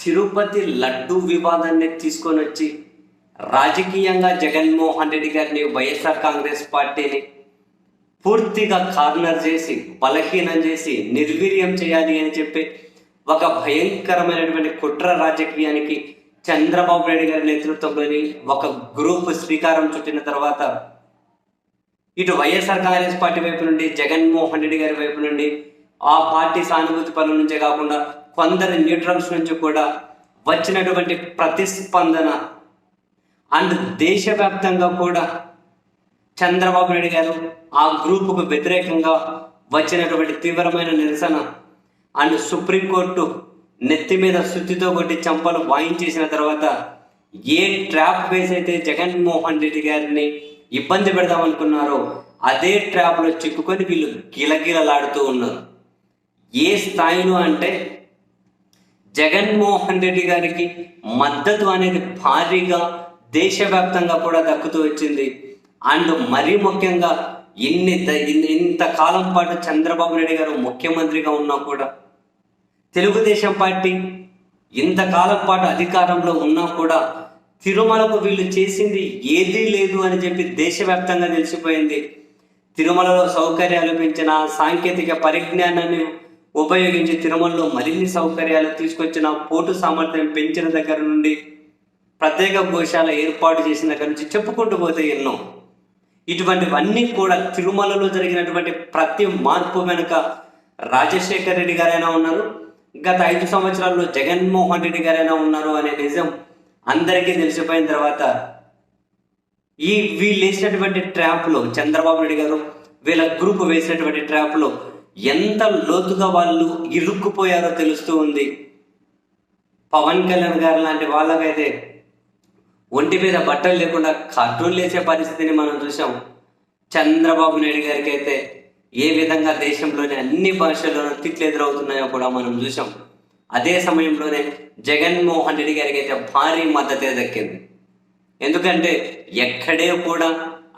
తిరుపతి లడ్డు వివాదాన్ని తీసుకొని వచ్చి రాజకీయంగా జగన్మోహన్ రెడ్డి గారిని వైఎస్ఆర్ కాంగ్రెస్ పార్టీని పూర్తిగా కార్నర్ చేసి బలహీనం చేసి నిర్వీర్యం చేయాలి అని చెప్పి ఒక భయంకరమైనటువంటి కుట్ర రాజకీయానికి చంద్రబాబు నాయుడు గారి నేతృత్వంలోని ఒక గ్రూప్ శ్రీకారం చుట్టిన తర్వాత ఇటు వైఎస్ఆర్ కాంగ్రెస్ పార్టీ వైపు నుండి జగన్మోహన్ రెడ్డి గారి వైపు నుండి ఆ పార్టీ సానుభూతి పనుల నుంచే కాకుండా కొందరు న్యూట్రల్స్ నుంచి కూడా వచ్చినటువంటి ప్రతిస్పందన అండ్ దేశవ్యాప్తంగా కూడా చంద్రబాబు నాయుడు గారు ఆ గ్రూపుకు వ్యతిరేకంగా వచ్చినటువంటి తీవ్రమైన నిరసన అండ్ సుప్రీంకోర్టు నెత్తి మీద శుద్ధితో కొట్టి చంపలు వాయించేసిన తర్వాత ఏ ట్రాప్ వేసి అయితే జగన్మోహన్ రెడ్డి గారిని ఇబ్బంది పెడదామనుకున్నారో అదే ట్రాప్లో చిక్కుకొని వీళ్ళు గిలగిలలాడుతూ ఉన్నారు. ఏ స్థాయిలో అంటే జగన్మోహన్ రెడ్డి గారికి మద్దతు అనేది భారీగా దేశవ్యాప్తంగా కూడా దక్కుతూ వచ్చింది. అండ్ మరీ ముఖ్యంగా ఇన్ని ద- కాలం ఇంతకాలం పాటు చంద్రబాబు నాయుడు గారు ముఖ్యమంత్రిగా ఉన్నా కూడా తెలుగుదేశం పార్టీ ఇంతకాలం పాటు అధికారంలో ఉన్నా కూడా తిరుమలకు వీళ్ళు చేసింది ఏదీ లేదు అని చెప్పి దేశవ్యాప్తంగా తెలిసిపోయింది. తిరుమలలో సౌకర్యాలు పెంచిన సాంకేతిక పరిజ్ఞానాన్ని ఉపయోగించి తిరుమలలో మరిన్ని సౌకర్యాలు తీసుకొచ్చిన పోటు సామర్థ్యం పెంచిన దగ్గర నుండి ప్రత్యేక గోశాల ఏర్పాటు చేసిన దగ్గర నుంచి చెప్పుకుంటూ పోతే ఎన్నో. ఇటువంటివన్నీ కూడా తిరుమలలో జరిగినటువంటి ప్రతి మార్పు వెనుక రాజశేఖర్ రెడ్డి గారైనా ఉన్నారు. గత ఐదు సంవత్సరాల్లో జగన్మోహన్ రెడ్డి గారైనా ఉన్నారు అనే నిజం అందరికీ తెలిసిపోయిన తర్వాత ఈ వీళ్ళు వేసినటువంటి ట్రాప్లో చంద్రబాబు నాయుడు గారు వీళ్ళ గ్రూప్ వేసినటువంటి ట్రాప్లో ఎంత లోతుగా వాళ్ళు ఇరుక్కుపోయారో తెలుస్తూ ఉంది. పవన్ కళ్యాణ్ గారు లాంటి వాళ్ళకైతే ఒంటి మీద బట్టలు లేకుండా కార్టూన్లు లేచే పరిస్థితిని మనం చూసాం చంద్రబాబు నాయుడు గారికి అయితే ఏ విధంగా దేశంలోని అన్ని భాషల్లోనూ తిట్లు ఎదురవుతున్నాయో కూడా మనం చూసాం అదే సమయంలోనే జగన్మోహన్ రెడ్డి గారికి అయితే భారీ మద్దతే దక్కింది. ఎందుకంటే ఎక్కడే కూడా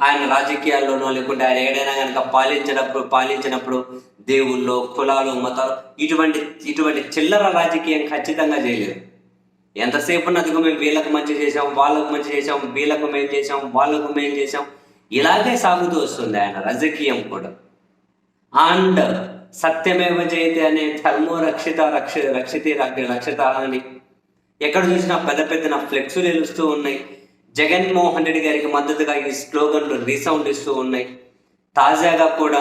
ఆయన రాజకీయాల్లోనో లేకుంటే ఆయన ఏడైనా కనుక పాలించినప్పుడు పాలించినప్పుడు దేవుళ్ళు కులాలు మతాలు ఇటువంటి ఇటువంటి చిల్లర రాజకీయం ఖచ్చితంగా చేయలేదు. ఎంతసేపు ఉన్నదిగో మేము వీళ్ళకు మంచి చేసాం వాళ్ళకు మంచి చేసాం వీళ్ళకు మేం చేసాం వాళ్ళకు మేం చేసాం ఇలాగే సాగుతూ వస్తుంది ఆయన రాజకీయం కూడా. అండ్ సత్యమేవ జయతే అనే ధర్మో రక్షిత రక్ష రక్షితే రక్షిత అని ఎక్కడ చూసినా పెద్ద పెద్ద ఫ్లెక్సులు నిలుస్తూ ఉన్నాయి. జగన్మోహన్ రెడ్డి గారికి మద్దతుగా ఈ స్లోగన్లు రీసౌండ్ ఇస్తూ ఉన్నాయి. తాజాగా కూడా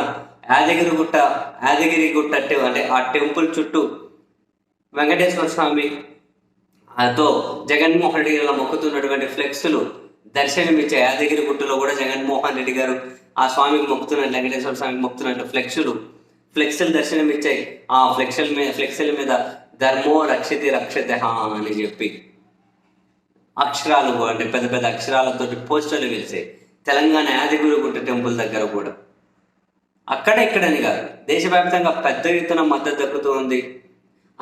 యాదగిరి గుట్ట యాదగిరి గుట్ట అంటే ఆ టెంపుల్ చుట్టూ వెంకటేశ్వర స్వామి తో జగన్మోహన్ రెడ్డి గారు మొక్కుతున్నటువంటి ఫ్లెక్స్లు దర్శనమిచ్చే యాదగిరి గుట్టలో కూడా జగన్మోహన్ రెడ్డి గారు ఆ స్వామికి మొక్కుతున్నట్టు వెంకటేశ్వర స్వామికి మొక్కుతున్నట్టు ఫ్లెక్సులు ఫ్లెక్సులు దర్శనమిచ్చాయి. ఆ ఫ్లెక్సుల మీద ఫ్లెక్సుల మీద ధర్మో రక్షితి రక్షిత అని చెప్పి అక్షరాలు అంటే పెద్ద పెద్ద అక్షరాలతో పోస్టర్లు వెలిసాయి తెలంగాణ యాదగిరి గుట్ట టెంపుల్ దగ్గర కూడా. అక్కడ ఇక్కడని కాదు. దేశవ్యాప్తంగా పెద్ద ఎత్తున మద్దతు దక్కుతూ ఉంది.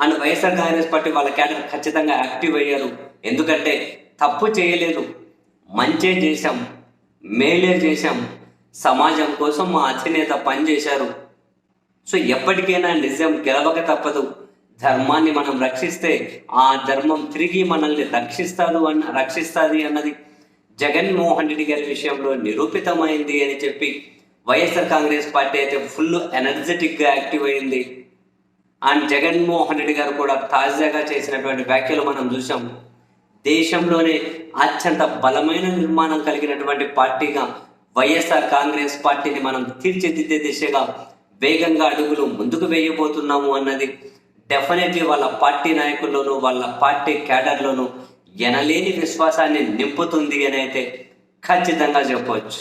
అండ్ వైఎస్ఆర్ కాంగ్రెస్ పార్టీ వాళ్ళ క్యాడర్ ఖచ్చితంగా యాక్టివ్ అయ్యారు. ఎందుకంటే తప్పు చేయలేదు. మంచే చేశాం. మేలే చేశాం. సమాజం కోసం మా అధినేత పనిచేశారు. సో ఎప్పటికైనా నిజం గెలవక తప్పదు. ధర్మాన్ని మనం రక్షిస్తే ఆ ధర్మం తిరిగి మనల్ని రక్షిస్తాదు అన్న రక్షిస్తుంది అన్నది జగన్మోహన్ రెడ్డి గారి విషయంలో నిరూపితమైంది అని చెప్పి వైఎస్ఆర్ కాంగ్రెస్ పార్టీ అయితే ఫుల్ ఎనర్జెటిక్గా యాక్టివ్ అయింది. అండ్ జగన్మోహన్ రెడ్డి గారు కూడా తాజాగా చేసినటువంటి వ్యాఖ్యలు మనం చూసాం దేశంలోనే అత్యంత బలమైన నిర్మాణం కలిగినటువంటి పార్టీగా వైఎస్ఆర్ కాంగ్రెస్ పార్టీని మనం తీర్చిదిద్దే దిశగా వేగంగా అడుగులు ముందుకు వేయబోతున్నాము అన్నది డెఫినెట్లీ వాళ్ళ పార్టీ నాయకుల్లోనూ వాళ్ళ పార్టీ క్యాడర్లోనూ ఎనలేని విశ్వాసాన్ని నింపుతుంది అని అయితే ఖచ్చితంగా చెప్పవచ్చు.